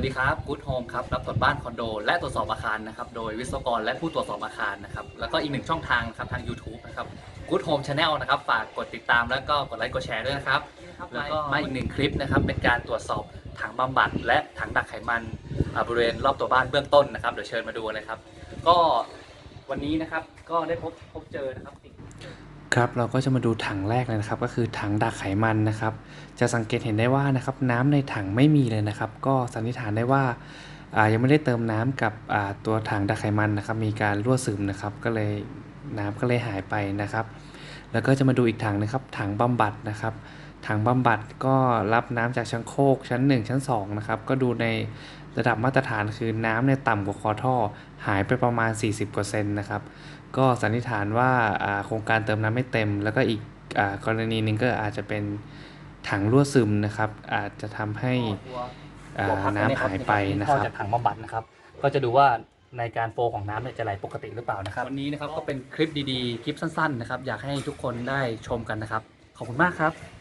วัสดีครับกู๊ดโฮมครับ รับตรวจบ้านคอนโด และตรวจสอบอาคารนะครับ โดยวิศวกรและผู้ตรวจสอบอาคารนะครับ แล้วก็อีกหนึ่งช่องทางครับทาง YouTube นะครับ Good Home Channel นะครับ ฝากกดติดตามแล้วก็กดไลค์กดแชร์ด้วยนะครับ แล้วก็มาอีกหนึ่งคลิปนะครับ เป็นการตรวจสอบถังบำบัด และถังดักไขมันอ่าบริเวณรอบตัวบ้านเบื้องต้นนะครับ เดี๋ยวเชิญมาดูเลยครับ ก็วันนี้นะครับ ก็ได้พบพบเจอนะครับสิ่ง ครับเราก็จะมาดูถังแรกเลยนะครับ ก็คือถังดักไขมันนะครับ จะสังเกตเห็นได้ว่านะครับน้ำในถังไม่มีเลยนะครับ ก็สันนิษฐานได้ว่าอ่ายังไม่ได้เติมน้ำกับอ่าตัวถังดักไขมันนะครับ มีการรั่วซึมนะครับ ก็เลยน้ำก็เลยหายไปนะครับ แล้วก็จะมาดูอีกถังนะครับ ถังบำบัดนะครับ ถังบำบัดก็รับน้ำจากชั้นโคกชั้น 1 ชั้น2นะครับ ก็ดูในระดับมาตรฐานคือน้ำเนี่ยต่ำกว่าคอท่อ หายไปประมาณ 40%นะครับ ก็สันนิษฐานว่าโครงการเติมน้ำไม่เต็ม แล้วก็อีกอกรณีหนึ่งก็อาจจะเป็นถังรั่วซึมนะครับ อาจจะทำให้น้ำหายไปนะครับจากถังบำบัดนะครับ ก็จะดูว่า ในการโฟของน้ำเนี่ยจะไหลปกติหรือเปล่านะครับ วันนี้นะครับก็เป็นคลิปดีๆ คลิปสั้นๆนะครับ อยากให้ทุกคนได้ชมกันนะครับ ขอบคุณมากครับ